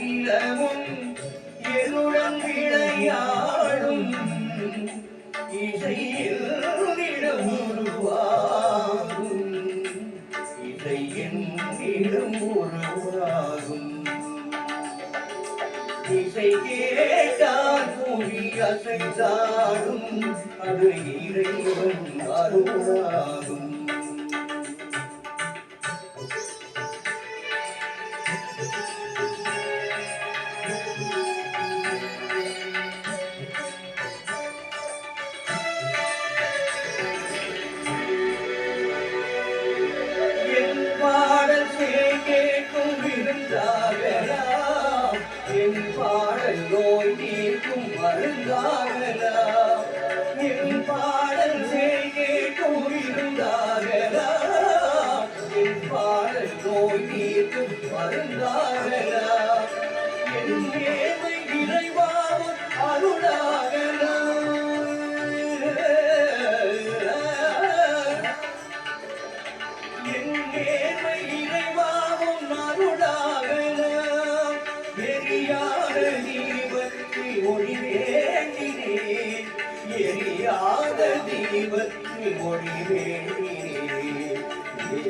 அகிலமும் என்னுடன் விளையாடும் இசையில் இடம் உருவாகும். இசை என்னிடம் உருவாகும். இசை கேட்டால் புவி அசைத்தாடும் அது இறைவன் அருளாகும். என் பாடல் நோய் தீர்க்கும் மருந்தாகலாம் என் பாடல் செய் கேட்கும் விருந்தாகலாம் என் பாடல் நோய் தீர்க்கும் மருந்தாகலாம் என் தேவை இறைவாவும் அருளாகலா. என் நேர்மை இறைவாவும் எரியாத தீபத்தில் ஒளி வேண்டினேன். எரியாத ஒளி வேண்டினேன்.